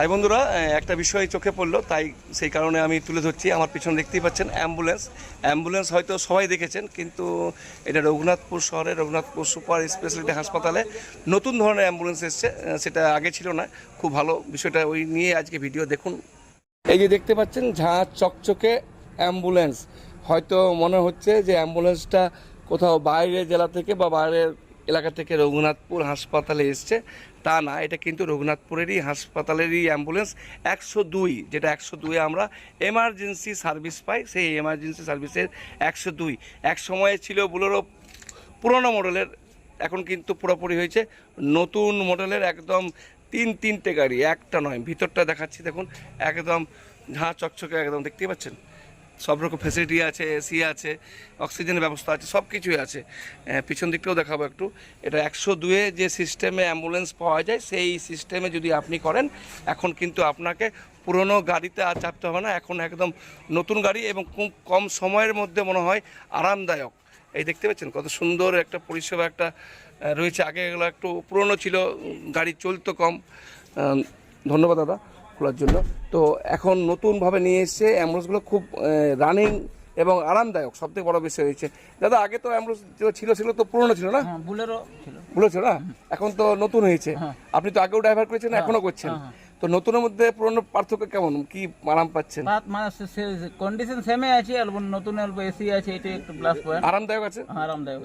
ভাই বন্ধুরা একটা বিষয় চোখে পড়ল, তাই সেই কারণে আমি তুলে ধরছি। আমার পিছনে দেখতেই পাচ্ছেন অ্যাম্বুলেন্স। অ্যাম্বুলেন্স হয়তো সবাই দেখেছেন, কিন্তু এটা রঘুনাথপুর শহরে, রঘুনাথপুর সুপার স্পেশালিটি হাসপাতালে নতুন ধরনের অ্যাম্বুলেন্স এসছে সেটা আগে ছিল না। খুব ভালো বিষয়টা ওই নিয়ে আজকে ভিডিও দেখুন। এই যে দেখতে পাচ্ছেন, ঝাঁ চকচকে অ্যাম্বুলেন্স। হয়তো মনে হচ্ছে যে অ্যাম্বুলেন্সটা কোথাও বাইরে জেলা থেকে বা বাইরের এলাকা থেকে রঘুনাথপুর হাসপাতালে এসছে। তা না, এটা কিন্তু রঘুনাথপুরেরই হাসপাতালেরই অ্যাম্বুলেন্স। একশো দুই, যেটা একশো দুই আমরা এমার্জেন্সি সার্ভিস পাই, সেই এমার্জেন্সি সার্ভিসের একশো দুই। এক সময়ে ছিল বুলোরো পুরোনো মডেলের, এখন কিন্তু পুরোপুরি হয়েছে নতুন মডেলের একদম তিন তিনটে গাড়ি, একটা নয়। ভিতরটা দেখাচ্ছি দেখুন, একদম ঝাঁ চকচকে একদম, দেখতেই পাচ্ছেন? সব রকম ফ্যাসিলিটি আছে এসি আছে অক্সিজেনের ব্যবস্থা আছে, সব কিছুই আছে। পিছন দিকটাও দেখাবো একটু। এটা একশো দুয়ে যে সিস্টেমে অ্যাম্বুলেন্স পাওয়া যায়, সেই সিস্টেমে যদি আপনি করেন, এখন কিন্তু আপনাকে পুরনো গাড়িতে আর চাপতে হবে না। এখন একদম নতুন গাড়ি এবং খুব কম সময়ের মধ্যে মনে হয় আরামদায়ক। এই দেখতে পাচ্ছেন কত সুন্দর একটা পরিষেবা একটা রয়েছে। আগে এগুলো একটু পুরনো ছিল গাড়ি চলতো কম। ধন্যবাদ দাদা। খোলার জন্য। তো এখন নতুনভাবে নিয়ে এসছে অ্যাম্বুলেন্সগুলো খুব রানিং এবং আরামদায়ক সব থেকে বড় বিষয় হয়েছে দাদা আগে তো অ্যাম্বুলেন্স ছিল ছিল তো পুরনো ছিল না? হ্যাঁ বুলেরো ছিল। না? এখন তো নতুন হয়েছে। হ্যাঁ। আপনি তো আগেও ড্রাইভার করেছেন এখনও করছেন। হ্যাঁ, তো নতুনের মধ্যে পুরনো পার্থক্য কেমন? কি আরাম পাচ্ছেন? বাত মানে কন্ডিশন সেমে আছে অল্প নতুন অল্প এসি আছে এটা একটু প্লাস পয়েন্ট আরামদায়ক আছে? আরামদায়ক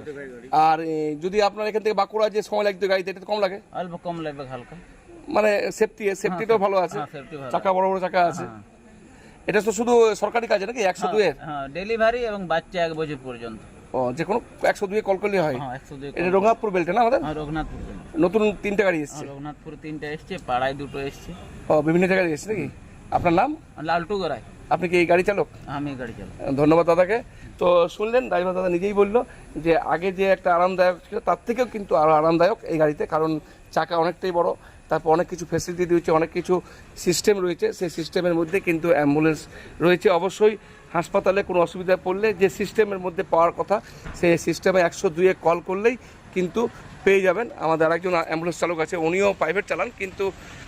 আর যদি আপনার এখান থেকে বাঁকুড়া যে সময় লাগতো গাড়িতে এটা কম লাগে? অল্প কম লাগবে হালকা। মানে সেফটি সেফটিটাও ভালো আছে। হ্যাঁ চাকা বড় বড় চাকা আছে। এটা তো শুধু সরকারি কাজে নাকি একশো দুয়ের হ্যাঁ ডেলিভারি এবং বাচ্চা এক বছর পর্যন্ত। ও যে কোনো একশো দুয়ে কল করলে হয়। হ্যাঁ এটা রঘুনাথপুর বেল্টে না আমাদের? হ্যাঁ রঘুনাথপুর নতুন তিনটে গাড়ি এসছে। হ্যাঁ, রঘুনাথপুর তিনটা এসছে পাড়ায় দুটো এসছে। ও বিভিন্ন জায়গায় এসছে নাকি? আপনার নাম? লালটু গড়াই। আপনি কি এই গাড়ি চালক? আমি গাড়ি চালাই ধন্যবাদ দাদাকে। তো শুনলেন ড্রাইভার দাদা নিজেই বলল যে আগে যে একটা আরামদায়ক ছিল তার থেকেও কিন্তু আরও আরামদায়ক এই গাড়িতে কারণ চাকা অনেকটাই বড়। তারপর অনেক কিছু ফ্যাসিলিটি রয়েছে অনেক কিছু সিস্টেম রয়েছে। সেই সিস্টেমের মধ্যে কিন্তু অ্যাম্বুলেন্স রয়েছে। অবশ্যই হাসপাতালে কোনো অসুবিধা পড়লে যে সিস্টেমের মধ্যে পাওয়ার কথা সেই সিস্টেমে একশো দুয়ে কল করলেই কিন্তু পেয়ে যাবেন। আমাদের আরেকজন অ্যাম্বুলেন্স চালক আছে উনিও প্রাইভেট চালান কিন্তু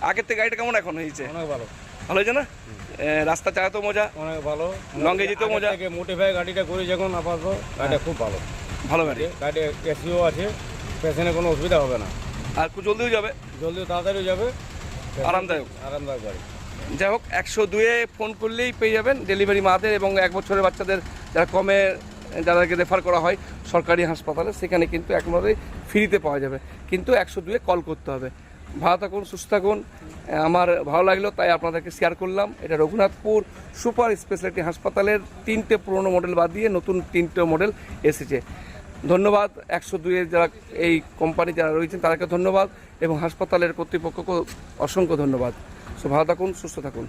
আগের থেকে গাড়িটা কেমন এখন হয়েছে? অনেক ভালো। ভালো হয়েছে না? রাস্তা চালাতেও মজা অনেক ভালো। লঙ্গে যেতেও মজা। মোটিফাই গাড়িটা করি যখন আপাতত গাড়িটা খুব ভালো। ভালো গাড়ি। গাড়ি এসিও আছে পেছনে কোনো অসুবিধা হবে না। আর খুব জলদিও যাবে? জলদি তাড়াতাড়ি যাবে। আরামদায়ক। আরামদায়ক গাড়ি যাই হোক একশো দুয়ে ফোন করলেই পেয়ে যাবেন ডেলিভারি মাদের এবং এক বছরের বাচ্চাদের যারা কমে যাদেরকে রেফার করা হয় সরকারি হাসপাতালে সেখানে কিন্তু একেবারে ফ্রিতে পাওয়া যাবে। কিন্তু একশো দুয়ে কল করতে হবে। ভালো থাকুন সুস্থ থাকুন। আমার ভালো লাগল তাই আপনাদেরকে শেয়ার করলাম। এটা রঘুনাথপুর সুপার স্পেশালিটি হাসপাতালের তিনটে পুরনো মডেল বাদ দিয়ে নতুন তিনটে মডেল এসেছে। ধন্যবাদ। একশো দুইয়ের যারা এই কোম্পানি যারা রয়েছেন, তাদেরকে ধন্যবাদ এবং হাসপাতালের কর্তৃপক্ষকে অসংখ্য ধন্যবাদ। সো ভালো থাকুন, সুস্থ থাকুন।